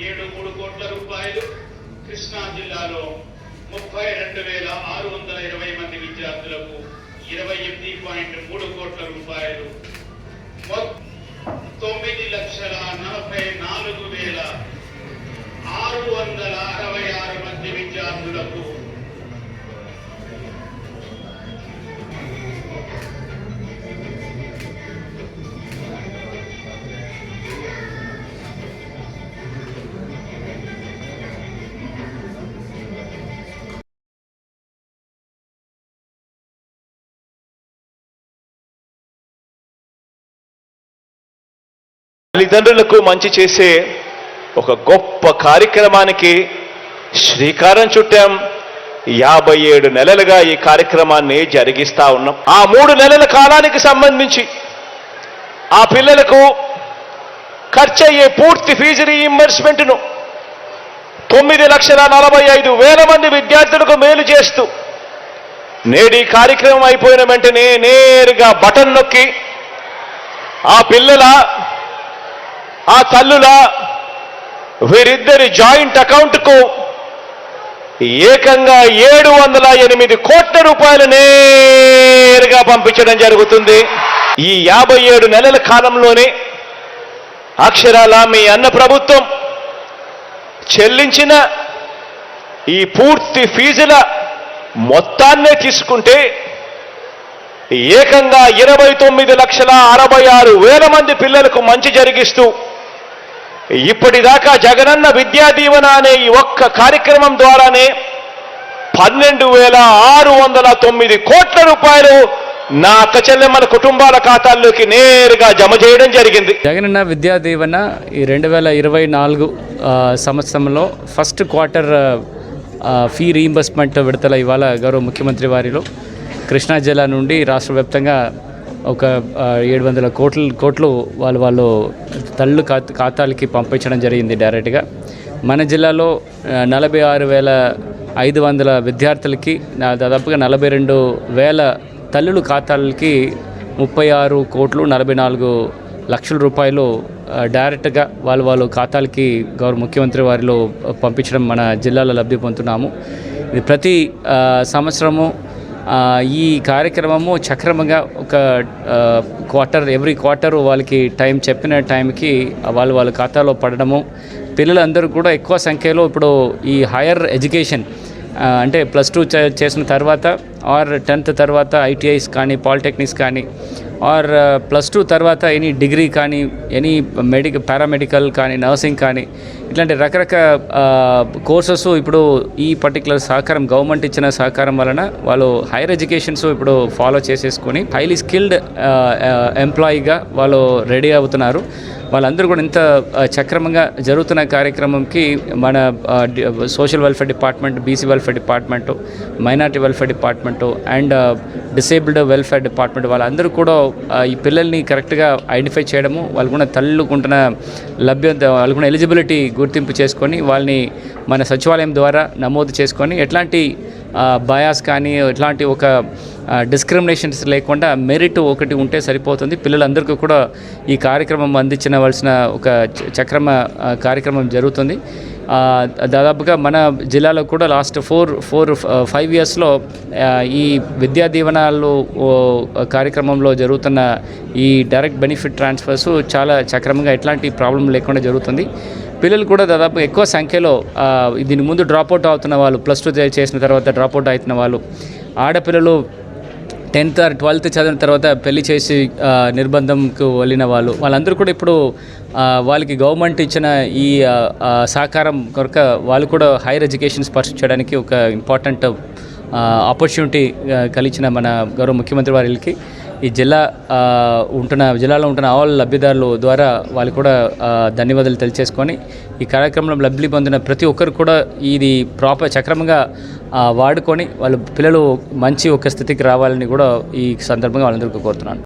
ఏడు మూడు కోట్ల రూపాయలు కృష్ణా జిల్లాలో ముప్పై రెండు వేల ఆరు వందల ఇరవై మంది విద్యార్థులకు ఇరవై ఎనిమిది పాయింట్ మూడు కోట్ల రూపాయలు. మొ- తొమ్మిది లక్షల నలభై నాలుగు తల్లిదండ్రులకు మంచి చేసే ఒక గొప్ప కార్యక్రమానికి శ్రీకారం చుట్టాం. యాభై ఏడు నెలలుగా ఈ కార్యక్రమాన్ని జరిగిస్తా ఉన్నాం. ఆ మూడు నెలల కాలానికి సంబంధించి ఆ పిల్లలకు ఖర్చు అయ్యే పూర్తి ఫీజు రీఇంబర్స్మెంట్ను తొమ్మిది లక్షల నలభై ఐదు వేల మంది విద్యార్థులకు మేలు చేస్తూ నేడు ఈ కార్యక్రమం అయిపోయిన వెంటనే నేరుగా బటన్ నొక్కి ఆ పిల్లల ఆ తల్లుల వీరిద్దరి జాయింట్ అకౌంట్కు ఏకంగా ఏడు వందల ఎనిమిది కోట్ల రూపాయలు నేరుగా పంపించడం జరుగుతుంది. ఈ యాభై ఏడు నెలల కాలంలోనే అక్షరాల మీ అన్న ప్రభుత్వం చెల్లించిన ఈ పూర్తి ఫీజుల మొత్తాన్నే తీసుకుంటే ఏకంగా ఇరవై తొమ్మిది లక్షల అరవై ఆరు వేల మంది పిల్లలకు మంచి జరిగిస్తూ ఇప్పటిదాకా జగనన్న విద్యా దీవెన అనే ఈ ఒక్క కార్యక్రమం ద్వారానే పన్నెండు వేల ఆరు వందల తొమ్మిది కోట్ల రూపాయలు నా అక్క చెల్లెమ్మల కుటుంబాల ఖాతాల్లోకి నేరుగా జమ చేయడం జరిగింది. జగనన్న విద్యా దీవెన ఈ రెండు వేల ఇరవై నాలుగు సంవత్సరంలో ఫస్ట్ క్వార్టర్ ఫీ రీయింబర్స్మెంట్ విడతల ఇవాళ గౌరవ ముఖ్యమంత్రి వారిలో కృష్ణా జిల్లా నుండి రాష్ట్ర వ్యాప్తంగా ఒక ఏడు వందల కోట్లు కోట్లు వాళ్ళు వాళ్ళు తల్లు ఖాతా ఖాతాలకి పంపించడం జరిగింది డైరెక్ట్గా. మన జిల్లాలో నలభై ఆరు వేల ఐదు వందల విద్యార్థులకి నా- దాదాపుగా నలభై రెండు వేల తల్లుల ఖాతాలకి ముప్పై ఆరు కోట్లు నలభై నాలుగు లక్షల రూపాయలు డైరెక్ట్గా వాళ్ళు వాళ్ళ ఖాతాలకి గౌరవ ముఖ్యమంత్రి వారిలో పంపించడం మన జిల్లాలో లబ్ధి పొందుతున్నాము. ఇది ప్రతి సంవత్సరము ఈ కార్యక్రమము చక్రమంగా ఒక క్వార్టర్ ఎవ్రీ క్వార్టర్ వాళ్ళకి టైం చెప్పిన టైంకి వాళ్ళు వాళ్ళ ఖాతాలో పడడము. పిల్లలందరూ కూడా ఎక్కువ సంఖ్యలో ఇప్పుడు ఈ హైయర్ ఎడ్యుకేషన్ అంటే ప్లస్ టూ చేసిన తర్వాత ఆర్ టెన్త్ తర్వాత ఐటీఐస్ కానీ పాలిటెక్నిక్స్ కానీ ఆర్ ప్లస్ టూ తర్వాత ఎనీ డిగ్రీ కానీ ఎనీ మెడిక పారామెడికల్ కానీ నర్సింగ్ కానీ ఇట్లాంటి రకరకాల కోర్సెస్ ఇప్పుడు ఈ పర్టికులర్ సహకారం గవర్నమెంట్ ఇచ్చిన సహకారం వలన వాళ్ళు హైయర్ ఎడ్యుకేషన్స్ ఇప్పుడు ఫాలో చేసేసుకొని హైలీ స్కిల్డ్ ఎంప్లాయీగా వాళ్ళు రెడీ అవుతున్నారు. వాళ్ళందరూ కూడా ఇంత చక్రమంగా జరుగుతున్న కార్యక్రమంకి మన social welfare department BC welfare department minority welfare department and disabled welfare department వాళ్ళందరూ కూడా ఈ పిల్లల్ని కరెక్ట్గా ఐడెంటిఫై చేయడము వాళ్ళకున్న తల్లుకుంటున్న లభ్యత వాళ్ళకున్న ఎలిజిబిలిటీ గుర్తింపు చేసుకొని వాళ్ళని మన సచివాలయం ద్వారా నమోదు చేసుకొని ఎట్లాంటి బయాస్ కానీ ఇట్లాంటి ఒక డిస్క్రిమినేషన్స్ లేకుండా మెరిట్ ఒకటి ఉంటే సరిపోతుంది. పిల్లలందరికీ కూడా ఈ కార్యక్రమం అందించవలసిన ఒక చ- చక్రమ కార్యక్రమం జరుగుతుంది. దాదాపుగా మన జిల్లాలో కూడా లాస్ట్ ఫోర్ ఫోర్ ఫైవ్ ఇయర్స్లో ఈ విద్యా దీవెనాలు కార్యక్రమంలో జరుగుతున్న ఈ డైరెక్ట్ బెనిఫిట్ ట్రాన్స్ఫర్స్ చాలా చక్రమంగా ఎట్లాంటి ప్రాబ్లం లేకుండా జరుగుతుంది. పిల్లలు కూడా దాదాపు ఎక్కువ సంఖ్యలో దీని ముందు డ్రాప్అవుట్ అవుతున్న వాళ్ళు ప్లస్ టూ చేసిన తర్వాత డ్రాప్అవుట్ అవుతున్న వాళ్ళు ఆడపిల్లలు టెన్త్ ఆర్ ట్వెల్త్ చదివిన తర్వాత పెళ్ళి చేసి నిర్బంధంకు వెళ్ళిన వాళ్ళు వాళ్ళందరూ కూడా ఇప్పుడు వాళ్ళకి గవర్నమెంట్ ఇచ్చిన ఈ సహకారం కొరక వాళ్ళు కూడా హైయర్ ఎడ్యుకేషన్స్ పర్సూ చేయడానికి ఒక ఇంపార్టెంట్ ఆపర్చునిటీ కలిగించిన మన గౌరవ ముఖ్యమంత్రి వారికి ఈ జిల్లా ఉంటున్న జిల్లాలో ఉంటున్న ఆల్ లబ్ధిదారులు ద్వారా వాళ్ళు కూడా ధన్యవాదాలు తెలియచేసుకొని ఈ కార్యక్రమంలో లబ్ధి పొందిన ప్రతి ఒక్కరు కూడా ఇది ప్రాపర్ చక్రమంగా వాడుకొని వాళ్ళ పిల్లలు మంచి ఒక స్థితికి రావాలని కూడా ఈ సందర్భంగా వాళ్ళందరికీ కోరుతున్నాను.